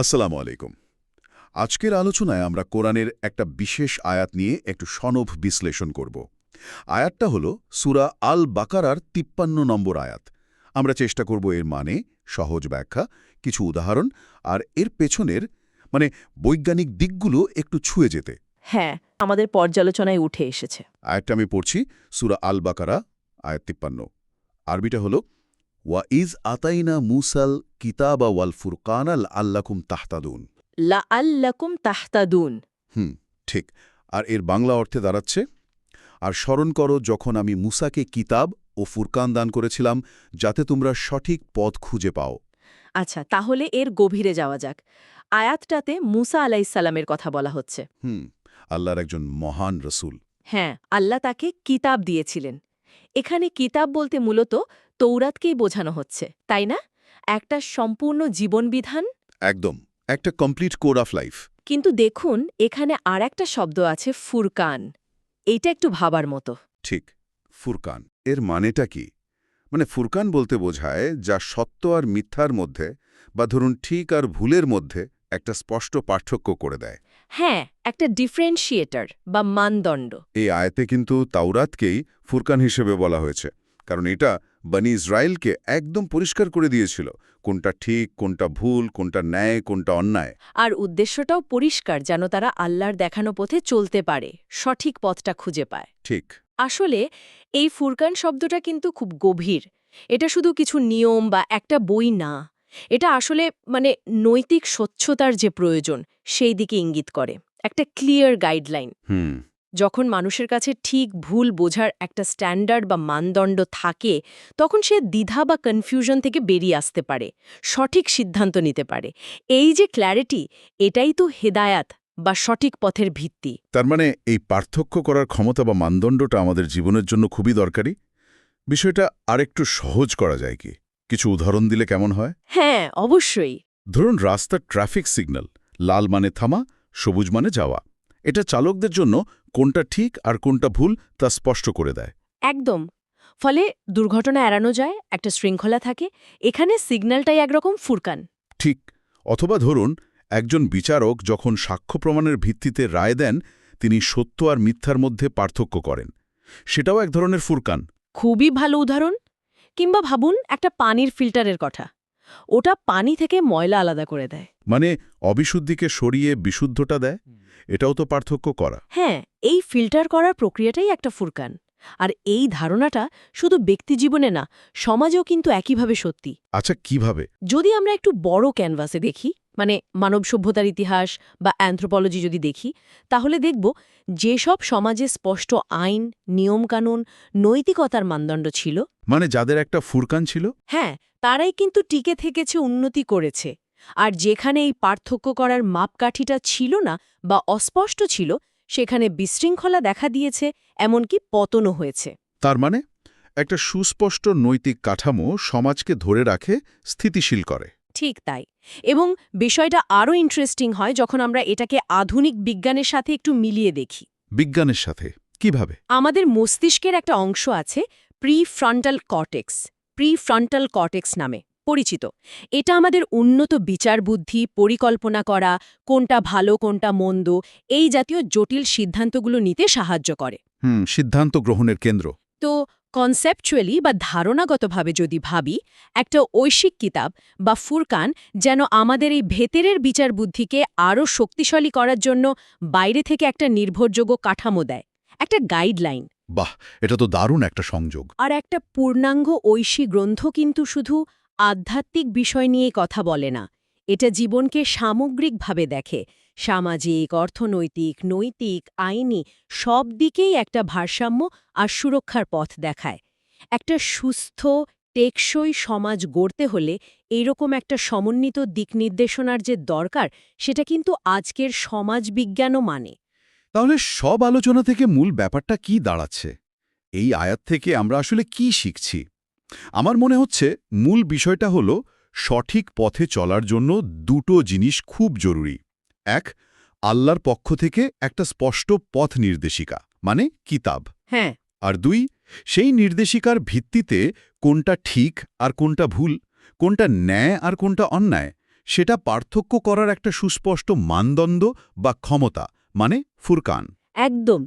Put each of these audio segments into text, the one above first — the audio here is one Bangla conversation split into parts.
আসসালামু আলাইকুম। আজকের আলোচনায় আমরা কোরআনের একটা বিশেষ আয়াত নিয়ে একটু সনভ বিশ্লেষণ করব। আয়াতটা হল সুরা আল বাকারার তিপ্পান্ন নম্বর আয়াত। আমরা চেষ্টা করব এর মানে সহজ ব্যাখ্যা কিছু উদাহরণ আর এর পেছনের মানে বৈজ্ঞানিক দিকগুলো একটু ছুঁয়ে যেতে। হ্যাঁ আমাদের পর্যালোচনায় উঠে এসেছে। আয়াতটা আমি পড়ছি সুরা আল বাকারা আয়াত তিপ্পান্ন। আরবিটা হলো ওয়া ইজ আতাইনা মুসাল কিতাবা ওয়াল ফুরকানাল আল্লাকুম তাহতাদুন লা আল্লাকুম তাহতাদুন হুম ঠিক। আর এর বাংলা অর্থে দাঁড়াচ্ছে আর স্মরণ করো যখন আমি মুসাকে কিতাব ও ফুরকান দান করেছিলাম যাতে তোমরা সঠিক পথ খুঁজে পাও। আচ্ছা তাহলে এর গভীরে যাওয়া যাক। আয়াতটাতে মুসা আলাইসাল্লামের কথা বলা হচ্ছে। হুম আল্লাহর একজন মহান রসুল। হ্যাঁ আল্লাহ তাকে কিতাব দিয়েছিলেন। এখানে কিতাব বলতে মূলত তৌরাতকেই বোঝানো হচ্ছে তাই না? একটা সম্পূর্ণ জীবনবিধান? একদম একটা কমপ্লিট কোড অফ লাইফ। কিন্তু দেখুন এখানে আর একটা শব্দ আছে ফুরকান। এইটা একটু ভাবার মতো। ঠিক ফুরকান। এর মানেটা কি? মানে ফুরকান বলতে বোঝায় যা সত্য আর মিথ্যার মধ্যে বা ধরুন ঠিক আর ভুলের মধ্যে একটা স্পষ্ট পার্থক্য করে দেয়। হ্যাঁ একটা ডিফারেন্সিয়েটর বা মানদণ্ড। এই আয়তে কিন্তু তাওরাতকেই ফুরকান হিসেবে বলা হয়েছে কারণ এটা বানি ইসরায়েলকে একদম পরিষ্কার করে দিয়েছিল কোনটা ঠিক কোনটা ভুল কোনটা ন্যায় কোনটা অন্যায়। আর উদ্দেশ্যটাও পরিষ্কার যেন তারা আল্লাহর দেখানো পথে চলতে পারে সঠিক পথটা খুঁজে পায়। ঠিক। আসলে এই ফুরকান শব্দটা কিন্তু খুব গভীর। এটা শুধু কিছু নিয়ম বা একটা বই না। এটা আসলে মানে নৈতিক স্বচ্ছতার যে প্রয়োজন সেই দিকে ইঙ্গিত করে। একটা ক্লিয়ার গাইডলাইন। হুম। যখন মানুষের কাছে ঠিক ভুল বোঝার একটা স্ট্যান্ডার্ড বা মানদণ্ড থাকে তখন সে দ্বিধা বা কনফিউশন থেকে বেরিয়ে আসতে পারে সঠিক সিদ্ধান্ত নিতে পারে। এই যে ক্ল্যারিটি এটাই তো হেদায়াত বা সঠিক পথের ভিত্তি। তার মানে এই পার্থক্য করার ক্ষমতা বা মানদণ্ডটা আমাদের জীবনের জন্য খুবই দরকারি। বিষয়টা আরেকটু সহজ করা যায় কি? কিছু উদাহরণ দিলে কেমন হয়? হ্যাঁ অবশ্যই। ধরুন রাস্তার ট্রাফিক সিগন্যাল লাল মানে থামা সবুজ মানে যাওয়া। এটা চালকদের জন্য কোনটা ঠিক আর কোনটা ভুল তা স্পষ্ট করে দেয়। একদম। ফলে দুর্ঘটনা এড়ানো যায় একটা শৃঙ্খলা থাকে এখানে সিগন্যালটাই একরকম ফুরকান। ঠিক অথবা ধরুন একজন বিচারক যখন সাক্ষ্য প্রমাণের ভিত্তিতে রায় দেন তিনি সত্য আর মিথ্যার মধ্যে পার্থক্য করেন। সেটাও এক ধরনের ফুরকান। খুবই ভালো উদাহরণ কিংবা ভাবুন একটা পানির ফিল্টারের কথা। ওটা পানি থেকে ময়লা আলাদা করে দেয়। মানে অবিশুদ্ধিকে সরিয়ে বিশুদ্ধটা দেয়? এটাও তো পার্থক্য করা। হ্যাঁ এই ফিল্টার করার প্রক্রিয়াটাই একটা ফুরকান। আর এই ধারণাটা শুধু ব্যক্তিজীবনে না সমাজেও কিন্তু একইভাবে সত্যি। আচ্ছা কীভাবে? যদি আমরা একটু বড় ক্যানভাসে দেখি মানে মানব সভ্যতার ইতিহাস বা অ্যান্থ্রোপোলজি যদি দেখি তাহলে দেখব যেসব সমাজে স্পষ্ট আইন নিয়মকানুন নৈতিকতার মানদণ্ড ছিল। মানে যাদের একটা ফুরকান ছিল? হ্যাঁ তারাই কিন্তু টিকে থেকেছে উন্নতি করেছে। আর যেখানে এই পার্থক্য করার মাপকাঠিটা ছিল না বা অস্পষ্ট ছিল সেখানে বিশৃঙ্খলা দেখা দিয়েছে এমনকি পতনও হয়েছে। তার মানে একটা সুস্পষ্ট নৈতিক কাঠামো সমাজকে ধরে রাখে স্থিতিশীল করে। ঠিক তাই। এবং বিষয়টা আরও ইন্টারেস্টিং হয় যখন আমরা এটাকে আধুনিক বিজ্ঞানের সাথে একটু মিলিয়ে দেখি। বিজ্ঞানের সাথে কীভাবে? আমাদের মস্তিষ্কের একটা অংশ আছে pre frontal cortex pre frontal cortex নামে। পরিচিত। এটা আমাদের উন্নত বিচার বুদ্ধি পরিকল্পনা করা কোনটা ভালো কোনটা মন্দ এই জাতীয় জটিল সিদ্ধান্তগুলো নিতে সাহায্য করে। হুম সিদ্ধান্ত গ্রহণের কেন্দ্র। তো কনসেপচুয়ালি বা ধারণাগতভাবে যদি ভাবি একটা ঐশিক কিতাব বা ফুরকান যেন আমাদের এই ভেতরের বিচার বুদ্ধিকে আরও শক্তিশালী করার জন্য বাইরে থেকে একটা নির্ভরযোগ্য কাঠামো দেয় একটা গাইডলাইন বাহ এটা তো দারুণ একটা সংযোগ। আর একটা পূর্ণাঙ্গ ঐশী গ্রন্থ কিন্তু শুধু আধ্যাত্মিক বিষয় নিয়ে কথা বলে না। এটা জীবনকে সামগ্রিকভাবে দেখে। সামাজিক, অর্থনৈতিক, নৈতিক, আইনি সব দিকেই একটা ভারসাম্য আর সুরক্ষার পথ দেখায়। একটা সুস্থ, টেকসই সমাজ গড়তে হলে এইরকম একটা সমন্বিত দিক নির্দেশনার যে দরকার, সেটা কিন্তু আজকের সমাজবিজ্ঞানও মানে। তাহলে সব আলোচনা থেকে মূল ব্যাপারটা কি দাঁড়াচ্ছে? এই আয়াত থেকে আমরা আসলে কি শিখছি? আমার মনে হচ্ছে মূল বিষয়টা হলো সঠিক পথে চলার জন্য দুটো জিনিস খুব জরুরি। এক আল্লাহর পক্ষ থেকে একটা স্পষ্ট পথ নির্দেশিকা মানে কিতাব। হ্যাঁ। আর দুই সেই নির্দেশিকার ভিত্তিতে কোনটা ঠিক আর কোনটা ভুল কোনটা ন্যায় আর কোনটা অন্যায় সেটা পার্থক্য করার একটা সুস্পষ্ট মানদণ্ড বা ক্ষমতা মানে ফুরকান। একদম।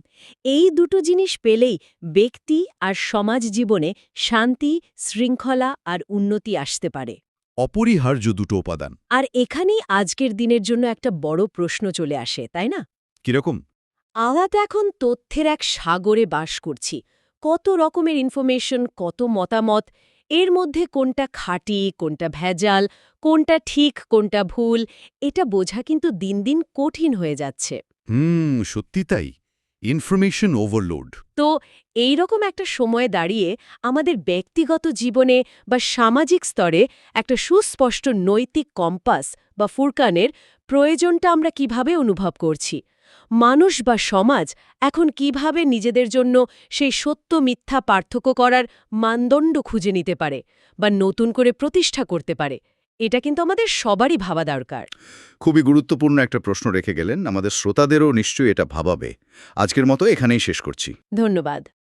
এই দুটো জিনিস পেলেই ব্যক্তি আর সমাজ জীবনে শান্তি শৃঙ্খলা আর উন্নতি আসতে পারে। অপরিহার্য দুটো উপাদান। আর এখানেই আজকের দিনের জন্য একটা বড় প্রশ্ন চলে আসে তাই না? কীরকম? আমরা তো এখন তথ্যের এক সাগরে বাস করছি। কত রকমের ইনফরমেশন কত মতামত এর মধ্যে কোনটা খাঁটি কোনটা ভেজাল কোনটা ঠিক কোনটা ভুল এটা বোঝা কিন্তু দিন দিন কঠিন হয়ে যাচ্ছে। হুম সত্যি তাই। ইনফরমেশন ওভারলোড তো এই রকম একটা সময়ে দাঁড়িয়ে আমাদের ব্যক্তিগত জীবনে বা সামাজিক স্তরে একটা সুস্পষ্ট নৈতিক কম্পাস বা ফুরকানের প্রয়োজনটা আমরা কীভাবে অনুভব করছি? মানুষ বা সমাজ এখন কীভাবে নিজেদের জন্য সেই সত্য মিথ্যা পার্থক্য করার মানদণ্ড খুঁজে নিতে পারে বা নতুন করে প্রতিষ্ঠা করতে পারে? এটা কিন্তু আমাদের সবারই ভাবা দরকার। খুবই গুরুত্বপূর্ণ একটা প্রশ্ন রেখে গেলেন। আমাদের শ্রোতাদেরও নিশ্চয়ই এটা ভাবাবে। আজকের মতো এখানেই শেষ করছি। ধন্যবাদ।